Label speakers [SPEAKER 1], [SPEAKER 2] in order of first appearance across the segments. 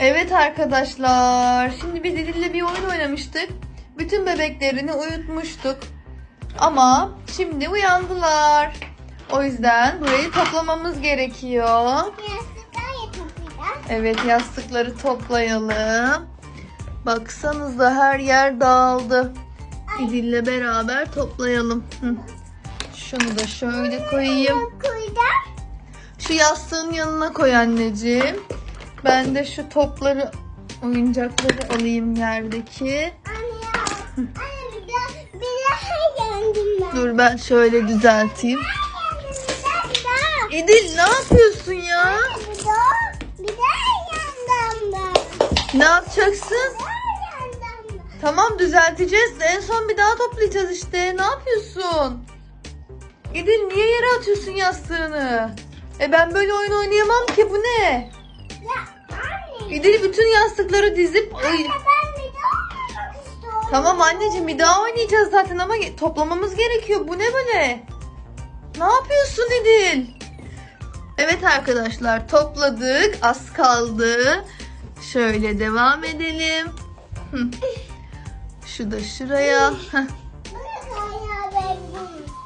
[SPEAKER 1] Evet arkadaşlar. Şimdi biz İdil'le bir oyun oynamıştık. Bütün bebeklerini uyutmuştuk. Ama şimdi uyandılar. O yüzden burayı toplamamız gerekiyor.
[SPEAKER 2] Yastıklar yapabilir.
[SPEAKER 1] Evet yastıkları toplayalım. Baksanıza her yer dağıldı. İdil'le beraber toplayalım. Hı. Şunu da şöyle koyayım. Şu yastığın yanına koy anneciğim. Ben de şu topları, oyuncakları alayım yerdeki.
[SPEAKER 2] Anne. Anne.
[SPEAKER 1] Dur ben şöyle düzelteyim. İdil ne yapıyorsun ya? Ne yapacaksın? Tamam düzelteceğiz. En son bir daha toplayacağız işte. Ne yapıyorsun? İdil niye yere atıyorsun yastığını? E ben böyle oyun oynayamam ki bu ne? İdil bütün yastıkları dizip Ay. Tamam anneciğim bir daha oynayacağız zaten ama toplamamız gerekiyor. Bu ne böyle? Ne yapıyorsun İdil? Evet arkadaşlar topladık. Az kaldı. Şöyle devam edelim. Şu da şuraya.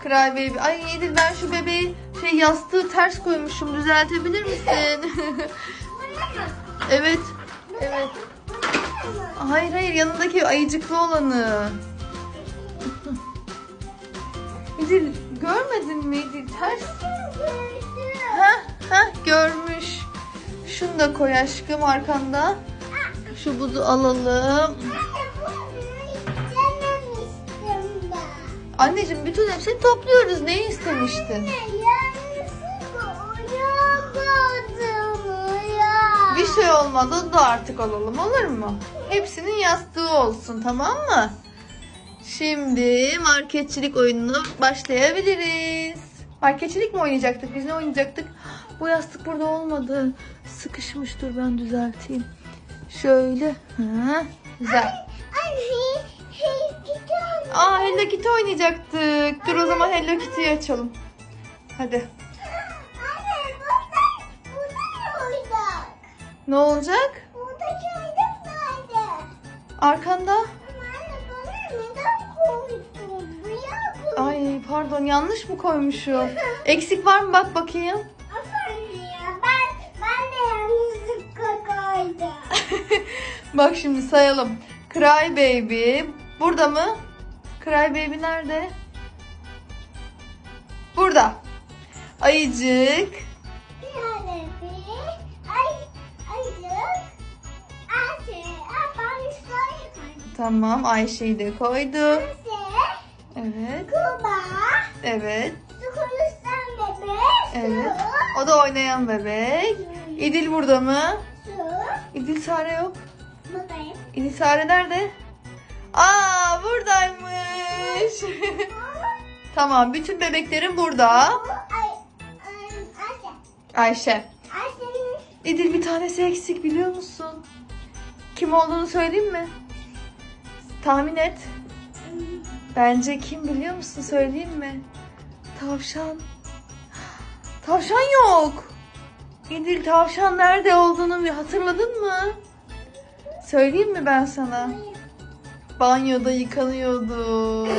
[SPEAKER 1] Cry baby. Ay İdil ben şu bebeği şey yastığı ters koymuşum. Düzeltebilir misin? evet. Evet. Hayır hayır yanındaki ayıcıklı olanı. İdil görmedin mi İdil ters? Ha ha görmüş. Şunu da koy aşkım arkanda. Şu buzu alalım. Anneciğim bütün hepsini topluyoruz. Neyi istemiştin? Bir şey olmadı da artık alalım olur mu? Hepsinin yastığı olsun tamam mı? Şimdi marketçilik oyununa başlayabiliriz. Marketçilik mi oynayacaktık? Biz ne oynayacaktık? Bu yastık burada olmadı. Sıkışmış dur ben düzelteyim. Şöyle. Ha, güzel. Aa Hello Kitty oynayacaktık. Dur o zaman Hello Kitty'yi açalım. Hadi. Ne olacak? Arkanda. Ay pardon yanlış mı koymuşum? Eksik var mı bak bakayım.
[SPEAKER 2] Ben de yanlışlıkla koydum.
[SPEAKER 1] Bak şimdi sayalım. Cry Baby. Burada mı? Cry Baby nerede? Burada. Ayıcık. Tamam Ayşe'yi de koydum. Evet. Evet. Evet. O da oynayan bebek. İdil burada mı? İdil Sare yok. İdil Sare nerede? Aa buradaymış. tamam bütün bebeklerim burada. Ayşe. İdil bir tanesi eksik biliyor musun? Kim olduğunu söyleyeyim mi? Tahmin et. Bence kim biliyor musun söyleyeyim mi? Tavşan. Tavşan yok. İdil tavşan nerede olduğunu bir hatırladın mı? Söyleyeyim mi ben sana? Banyoda yıkanıyordu.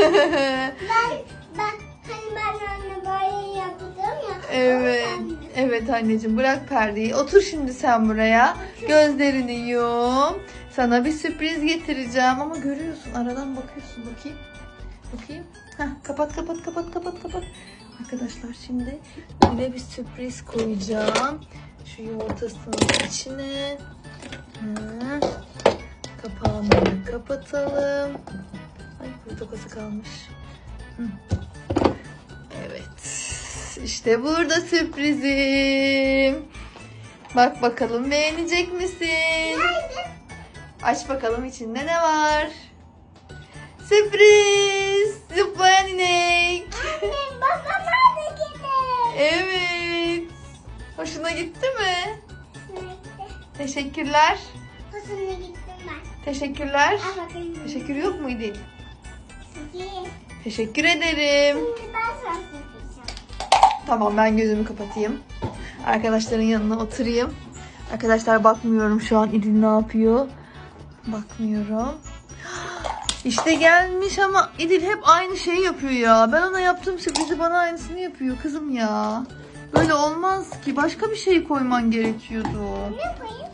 [SPEAKER 2] Ben, ben, hani ben anne böyle yaptım ya.
[SPEAKER 1] evet. Evet anneciğim bırak perdeyi. Otur şimdi sen buraya. Gözlerini yum. Sana bir sürpriz getireceğim ama görüyorsun aradan bakıyorsun bakayım. Bakayım. Heh, kapat kapat kapat kapat kapat. Arkadaşlar şimdi böyle bir sürpriz koyacağım. Şu yumurtasının içine. Hı. Kapağını kapatalım. Ay burada kası kalmış. Hı. İşte burada sürprizim. Bak bakalım beğenecek misin? Aç bakalım içinde ne var? Sürpriz! Zıplayan inek.
[SPEAKER 2] Anne baba nerede gitti?
[SPEAKER 1] Evet. Hoşuna gitti mi? Teşekkürler.
[SPEAKER 2] Hoşuna gittim ben.
[SPEAKER 1] Teşekkürler.
[SPEAKER 2] Al bakayım.
[SPEAKER 1] Teşekkür yok muydu? Teşekkür ederim.
[SPEAKER 2] Şimdi ben sana.
[SPEAKER 1] Tamam ben gözümü kapatayım. Arkadaşların yanına oturayım. Arkadaşlar bakmıyorum şu an İdil ne yapıyor. Bakmıyorum. İşte gelmiş ama İdil hep aynı şeyi yapıyor ya. Ben ona yaptığım sürprizi bana aynısını yapıyor kızım ya. Böyle olmaz ki. Başka bir şey koyman gerekiyordu.
[SPEAKER 2] Ne koyayım?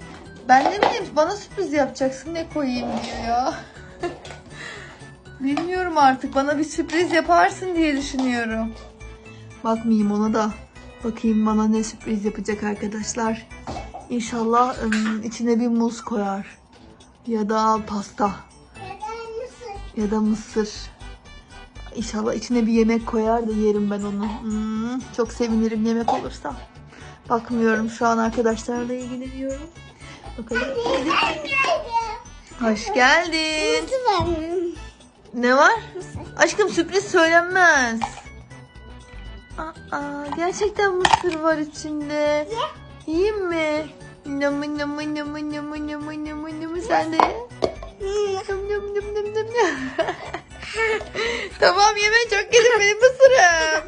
[SPEAKER 1] Ben ne bileyim bana sürpriz yapacaksın ne koyayım diyor ya. Bilmiyorum artık bana bir sürpriz yaparsın diye düşünüyorum. Bakmayayım ona da. Bakayım bana ne sürpriz yapacak arkadaşlar. İnşallah ım, içine bir muz koyar. Ya da pasta.
[SPEAKER 2] Ya da mısır.
[SPEAKER 1] Ya da mısır. İnşallah içine bir yemek koyar da yerim ben onu. Hmm, çok sevinirim yemek olursa. Bakmıyorum şu an arkadaşlarla ilgileniyorum. Bakalım. Hoş geldin. Ne var? Aşkım sürpriz söylenmez. Aa, gerçekten mısır var içinde. Yiyeyim mi? Namı namı namı namı namı namı namı sen de ye. Nam nam nam nam nam nam. tamam yeme çok yedim benim mısırım.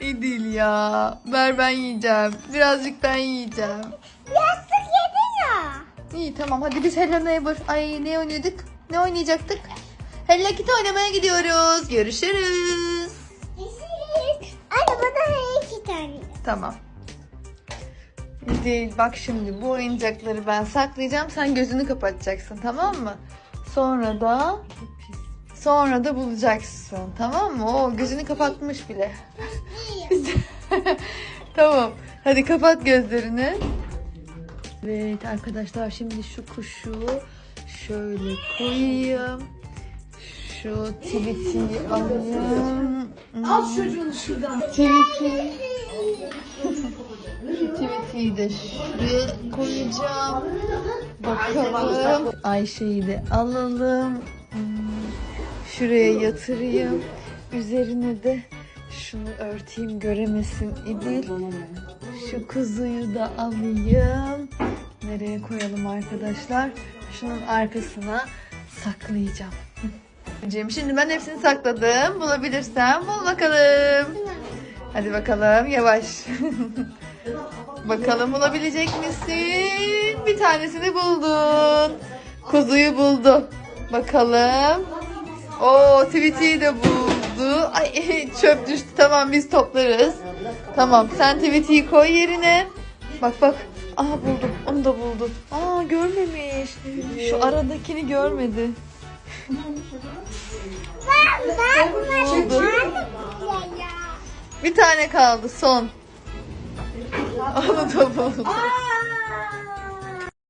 [SPEAKER 1] İdil ya. Ver ben yiyeceğim. Birazcık ben yiyeceğim.
[SPEAKER 2] Yastık yedin ya.
[SPEAKER 1] İyi tamam hadi biz Hello Neighbor. Ay ne oynadık? Ne oynayacaktık? Hello Kitty oynamaya gidiyoruz. Görüşürüz. Tamam. Değil bak şimdi bu oyuncakları ben saklayacağım. Sen gözünü kapatacaksın tamam mı? Sonra da sonra da bulacaksın tamam mı? O gözünü kapatmış bile. tamam. Hadi kapat gözlerini. Evet arkadaşlar şimdi şu kuşu şöyle koyayım. Şu tweet'i alayım.
[SPEAKER 3] Al çocuğunu şuradan.
[SPEAKER 1] Tweet'i tweet'i de şuraya koyacağım. Bakalım. Ayşe'yi de alalım. Şuraya yatırayım. Üzerine de şunu örteyim göremesin İdil. Şu kuzuyu da alayım. Nereye koyalım arkadaşlar? Şunun arkasına saklayacağım. Cem, Şimdi ben hepsini sakladım. Bulabilirsem bul bakalım. Hadi bakalım yavaş. bakalım bulabilecek misin? Bir tanesini buldun. Kuzuyu buldu. Bakalım. O Tweety'yi de buldu. Ay çöp düştü. Tamam biz toplarız. Tamam sen Tweety'yi koy yerine. Bak bak. Aa buldum. Onu da buldu. Aa görmemiş. Şu aradakini görmedi. Buldu. Bir tane kaldı son. Buldu.
[SPEAKER 2] Aa!